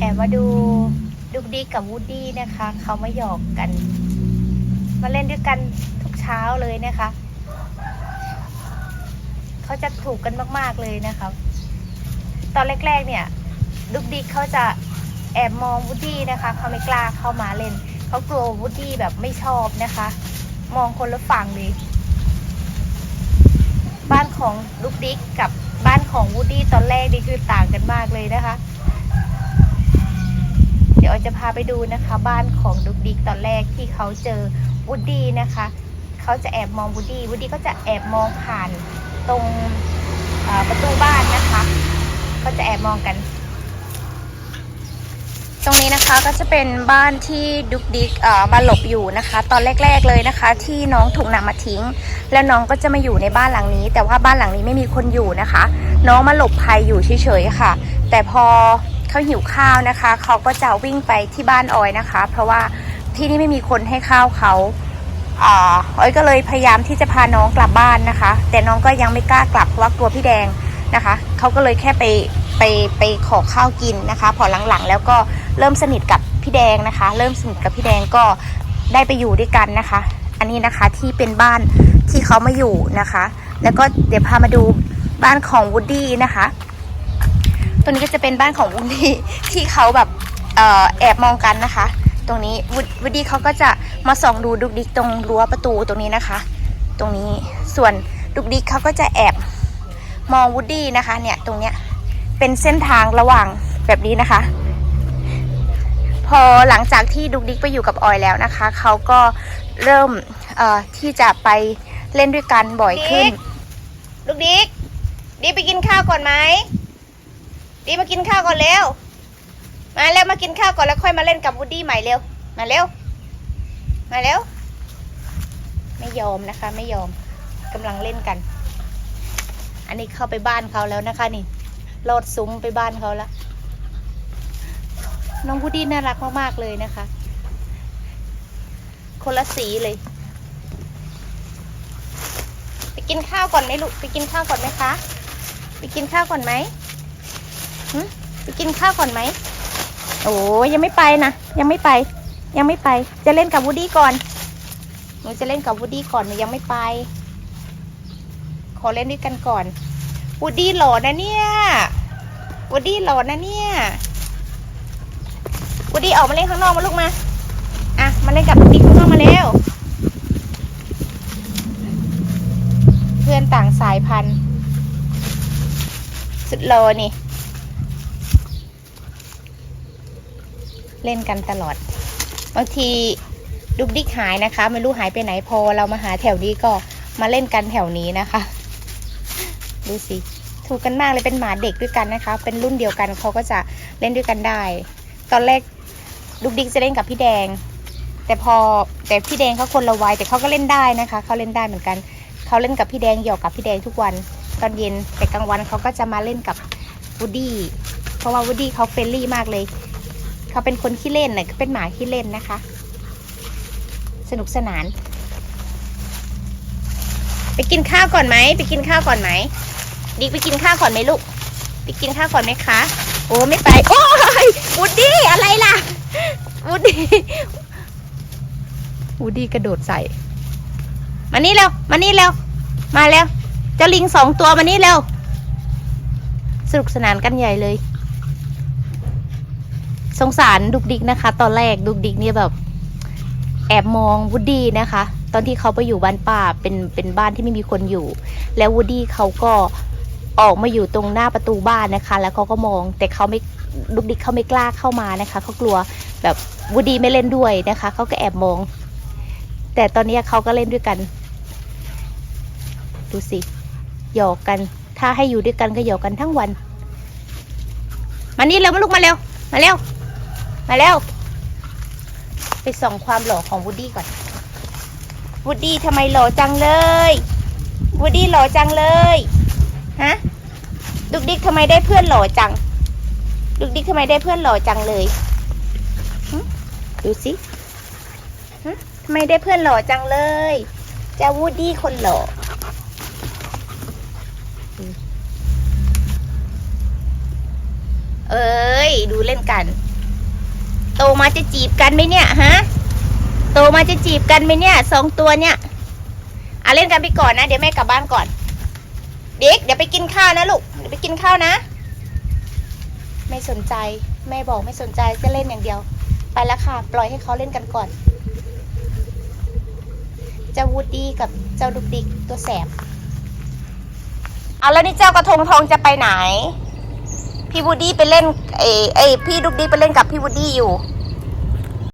แอบมาดูดุกดิกกับวูดดี้นะคะ เขามาหยอกกัน มาเล่นด้วยกันทุกเช้าเลยนะคะ เขาจะถูกกันมากๆเลยนะคะ ตอนแรกๆเนี่ยดุกดิกเขาจะแอบมองวูดดี้นะคะ เขาไม่กล้าเข้ามาเล่น เขากลัววูดดี้แบบไม่ชอบนะคะ มองคนละฝั่งเลย บ้านของดุกดิกกับบ้านของวูดดี้ตอนแรกนี่คือต่างกันมากเลยนะคะ จะพาไปดูนะคะ บ้านของดุกดิกตอนแรกที่เขาเจอวูดดี้นะคะเขาจะแอบมองวูดดี้วูดดี้ก็จะแอบมองผ่านตรงประตูบ้านนะคะ ก็จะแอบมองกัน ตรงนี้นะคะก็จะเป็นบ้านที่ดุกดิกมาหลบอยู่นะคะ ตอนแรก ๆเลยนะคะ ที่น้องถูกนำมาทิ้ง แล้วน้องก็จะมาอยู่ในบ้านหลังนี้ แต่ว่าบ้านหลังนี้ไม่มีคนอยู่นะคะ น้องมาหลบภัยอยู่เฉยๆค่ะ แต่พอ เขาหิวข้าวนะคะ เขาก็จะวิ่งไปที่บ้านออยนะคะ เพราะว่าที่นี่ไม่มีคนให้ข้าวเขาอ่าออยก็เลยพยายามที่จะพาน้องกลับบ้านนะคะ แต่น้องก็ยังไม่กล้ากลับเพราะว่ากลัวพี่แดงนะคะเขาก็เลยแค่ไปไปไปขอข้าวกินนะคะ พอหลังๆ แล้วก็เริ่มสนิทกับพี่แดงนะคะ เริ่มสนิทกับพี่แดงก็ได้ไปอยู่ด้วยกันนะคะ อันนี้นะคะที่เป็นบ้านที่เขามาอยู่นะคะ แล้วก็เดี๋ยวพามาดูบ้านของวูดดี้นะคะ ตรงนี้ก็จะเป็นบ้านของวูดดี้ที่เขาแบบออแอบมองกันนะคะ ตรงนี้วูดดี้เขาก็จะมาส่องดูดุกดิกตรงรั้วประตูตรงนี้นะคะ ตรงนี้ส่วนดุกดิกเขาก็จะแอบมองวูดดี้นะคะ เนี่ยตรงเนี้ยเป็นเส้นทางระหว่างแบบนี้นะคะ พอหลังจากที่ดุกดิกไปอยู่กับออยแล้วนะคะเขาก็เริ่มที่จะไปเล่นด้วยกันบ่อยขึ้นดุกดิกดีไปกินข้าวก่อนไหม ดีมากินข้าวก่อนเร็ว มาเร็วมากินข้าวก่อนแล้วค่อยมาเล่นกับวูดดี้ใหม่เร็ว มาเร็ว มาเร็ว ไม่ยอมนะคะ ไม่ยอมกำลังเล่นกัน อันนี้เข้าไปบ้านเขาแล้วนะคะนี่โลดซุ้มไปบ้านเขาแล้วน้องวูดดี้น่ารักมากๆเลยนะคะ คนละสีเลย ไปกินข้าวก่อนไหมลูก ไปกินข้าวก่อนไหมคะ ไปกินข้าวก่อนไหม ไปกินข้าวก่อนไหม โอ้ยยังไม่ไปนะ ยังไม่ไป ยังไม่ไป จะเล่นกับวูดดี้ก่อน หนูจะเล่นกับวูดดี้ก่อน หนูยังไม่ไป ขอเล่นด้วยกันก่อน วูดดี้หล่อนะเนี่ย วูดดี้หล่อนะเนี่ย วูดดี้ออกมาเล่นข้างนอกมาลูกมา อะ มาเล่นกับวูดดี้ข้างนอกมาเร็ว เพื่อนต่างสายพันธุ์ สุดโลนี่ เล่นกันตลอด บางทีดุกดิกหายนะคะ ไม่รู้หายไปไหนพอเรามาหาแถวนี้ก็มาเล่นกันแถวนี้นะคะ ดูสิถูกกันมากเลยเป็นหมาเด็กด้วยกันนะคะ เป็นรุ่นเดียวกันเขาก็จะเล่นด้วยกันได้ ตอนแรกดุกดิกจะเล่นกับพี่แดง แต่พอแต่พี่แดงเขาคนละวัยแต่เขาก็เล่นได้นะคะเขาเล่นได้เหมือนกันเขาเล่นกับพี่แดงหยอกกับพี่แดงทุกวันตอนเย็นแต่กลางวันเขาก็จะมาเล่นกับวูดดี้เพราะว่าวูดดี้เขาเฟรนลี่มากเลย เขาเป็นคนขี้เล่นเน่ยเขาเป็นหมาขี้เล่นนะคะ สนุกสนาน ไปกินข้าวก่อนไหมไปกินข้าวก่อนไหมดิกไปกินข้าวก่อนไหมลูกไปกินข้าวก่อนไหมคะ โอ้ไม่ไป โอ้ยวูดดี้อะไรล่ะวูดดี้วูดดี้กระโดดใส่ มานี่เร็วมานี่เร็วมาเร็วเจ้าลิงสองตัวมานี่เร็วสนุกสนานกันใหญ่เลย สงสารดุกดิกนะคะ ตอนแรกดุกดิกเนี่ยแบบแอบมองวูดดี้นะคะ ตอนที่เขาไปอยู่บ้านป้าเป็นเป็นบ้านที่ไม่มีคนอยู่ แล้ววูดดี้เขาก็ออกมาอยู่ตรงหน้าประตูบ้านนะคะ แล้วเขาก็มองแต่เขาไม่ดุกดิกเขาไม่กล้าเข้ามานะคะเขากลัวแบบวูดดี้ไม่เล่นด้วยนะคะเขาก็แอบมอง แต่ตอนนี้เขาก็เล่นด้วยกัน ดูสิหยอกกัน ถ้าให้อยู่ด้วยกันก็หยอกกันทั้งวันมานี่เร็วมาลูกมาเร็วมาเร็ว มาเร็วไปส่องความหล่อของวูดดี้ก่อน วูดดี้ทำไมหล่อจังเลย วูดดี้หล่อจังเลย ฮะ ดุกดิกทำไมได้เพื่อนหล่อจัง ดุกดิกทำไมได้เพื่อนหล่อจังเลย ดูสิหึทำไมได้เพื่อนหล่อจังเลยเจ้าวูดดี้คนหล่อเอ้ย ดูเล่นกัน โตมาจะจีบกันไหมเนี่ยฮะโตมาจะจีบกันไหมเนี่ยสองตัวเนี่ยอะเล่นกันไปก่อนนะ เดี๋ยวแม่กลับบ้านก่อน เด็ก เดี๋ยวไปกินข้าวนะลูกเดี๋ยวไปกินข้าวนะ ไม่สนใจแม่บอกไม่สนใจจะเล่นอย่างเดียว ไปแล้วค่ะ ปล่อยให้เขาเล่นกันก่อน เจ้าวูดดี้กับเจ้าดุกดิกตัวแสบเอาแล้วนี่เจ้ากระทงทองจะไปไหน พี่วูดดี้ไปเล่นเอยเอยพี่ดุกดี้ไปเล่นกับพี่วูดดี้อยู่